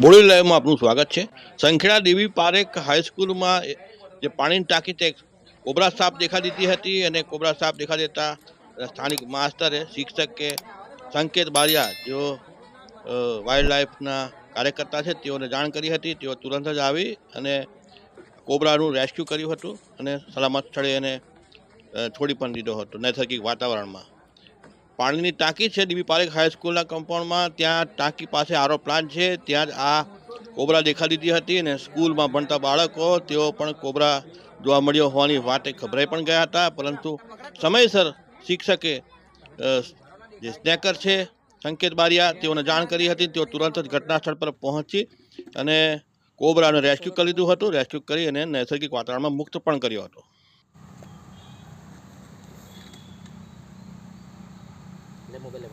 Body લાઈવમાં આપનું સ્વાગત છે. સંખેડા દેવી પારેખ હાઈસ્કૂલમાં જે પાણીની ટાંકી તે કોબરા સાપ દેખા દીધી હતી અને કોબરા સાપ દેખા દેતા સ્થાનિક માસ્તરે, શિક્ષકે સંકેત બારિયા જેઓ વાઇલ્ડ લાઈફના કાર્યકર્તા છે. તેઓને જાણ કરી હતી. તેઓ તુરંત જ આવી અને કોબરાનું રેસ્ક્યુ કર્યું હતું અને સલામત સ્થળે એને છોડી પણ દીધો હતો નૈસર્ગિક વાતાવરણમાં. પાણીની ટાંકી છે. ડીબી પારેખ હાઈસ્કૂલના કમ્પાઉન્ડમાં ત્યાં ટાંકી પાસે આરો પ્લાન્ટ છે. ત્યાં જ આ કોબરા દેખા દીધી હતી અને સ્કૂલમાં ભણતા બાળકો, તેઓ પણ કોબરા જોવા મળ્યો હોવાની વાતે ખભરાઈ પણ ગયા હતા. પરંતુ સમયસર શિક્ષકે જે સ્નેકર છે, સંકેત બારિયા, તેઓને જાણ કરી હતી. તેઓ તુરંત જ ઘટના સ્થળ પર પહોંચી અને કોબરાને રેસ્ક્યુ કરી લીધું હતું. રેસ્ક્યુ કરી અને નૈસર્ગિક વાતાવરણમાં મુક્ત પણ કર્યો હતો. মোবাইলে